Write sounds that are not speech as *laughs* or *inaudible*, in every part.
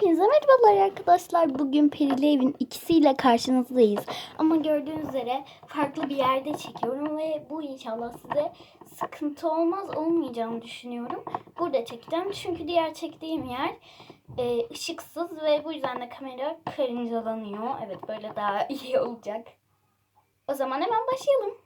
Hepinize merhabalar arkadaşlar. Bugün Perili Evin ikisiyle karşınızdayız. Ama gördüğünüz üzere farklı bir yerde çekiyorum ve bu inşallah size sıkıntı olmaz olmayacağını düşünüyorum. Burada çekeceğim çünkü diğer çektiğim yer e, ışıksız ve bu yüzden de kamera karıncalanıyor. Evet böyle daha *laughs* iyi olacak. O zaman hemen başlayalım.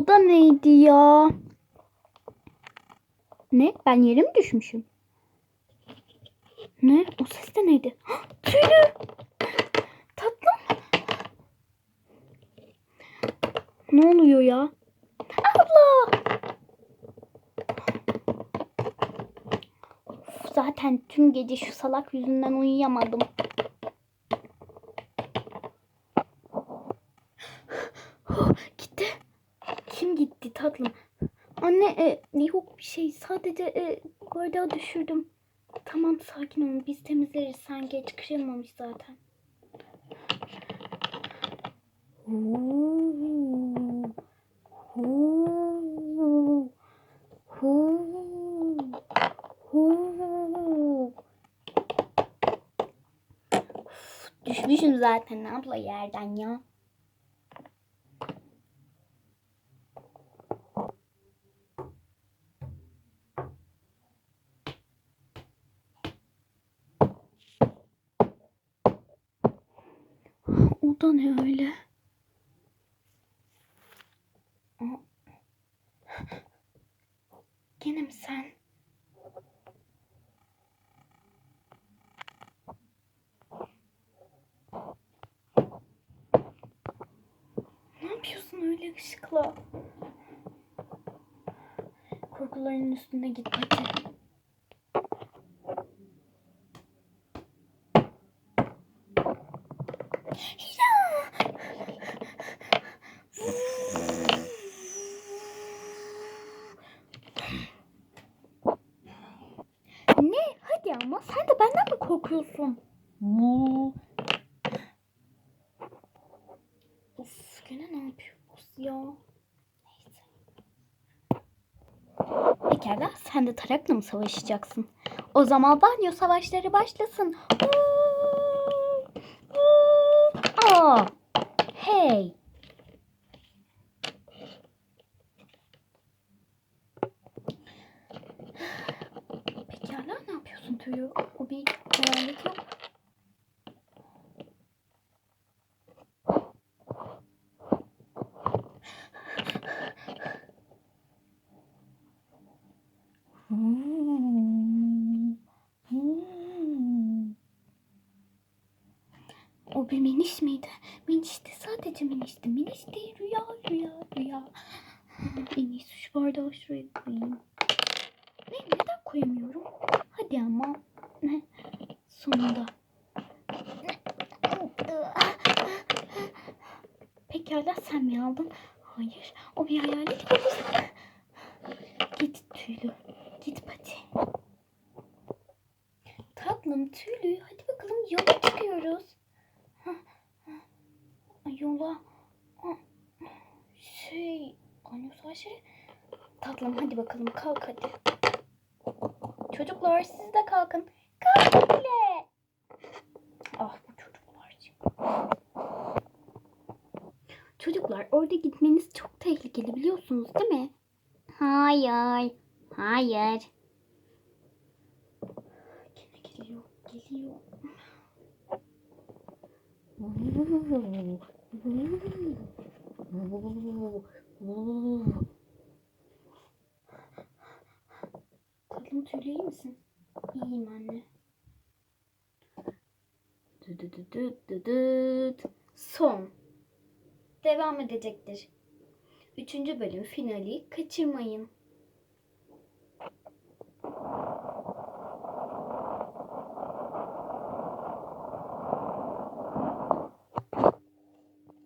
O da neydi ya? Ne? Ben yere mi düşmüşüm? Ne? O ses de neydi? Hah, Tüylü! Tatlım! Ne oluyor ya? Abla! Of, zaten tüm gece şu salak yüzünden uyuyamadım. Oh, gitti. Kim gitti tatlım? Anne e, yok bir şey. Sadece e, bardağı düşürdüm. Tamam sakin olun. Biz temizleriz. Sen geç kırılmamış zaten. Huu, huu, huu, huu. Uf, Düşmüşüm zaten abla yerden ya. O da ne öyle? Gene mi sen? Ne yapıyorsun öyle ışıkla? Korkuların üstüne git hadi. Ne? Hadi ama sen de benden mi korkuyorsun? Mu. Of gene ne yapıyoruz ya? Neyse. Pekala sen de tarakla mı savaşacaksın? O zaman banyo savaşları başlasın. Aa, hey. Pekala yapıyorsun Tüyü? O bir hayalet yok. Hmm. Hmm. O bir miniş miydi? Minişti sadece minişti. Miniş değil rüya rüya rüya. En şu bardağı şuraya koyayım. Ne, neden koyamıyorum? Hadi ama. Ne? Sonunda. Pekala sen mi aldın? Hayır. O bir hayalet. Git tüylü. Git pati. Tatlım tüylü. Hadi bakalım yola çıkıyoruz. Yola. Şey. Banyo savaşları. Tatlım hadi bakalım kalk hadi. Çocuklar siz de kalkın. Kalkın bile. Ah bu çocuklar. Çocuklar orada gitmeniz çok tehlikeli biliyorsunuz değil mi? Hayır. Hayır. Gene geliyor. Geliyor. Tatlım tüylü iyi misin? İyiyim anne. Dı dı dı dı dı dıt. Son. Devam edecektir. Üçüncü bölüm finali kaçırmayın.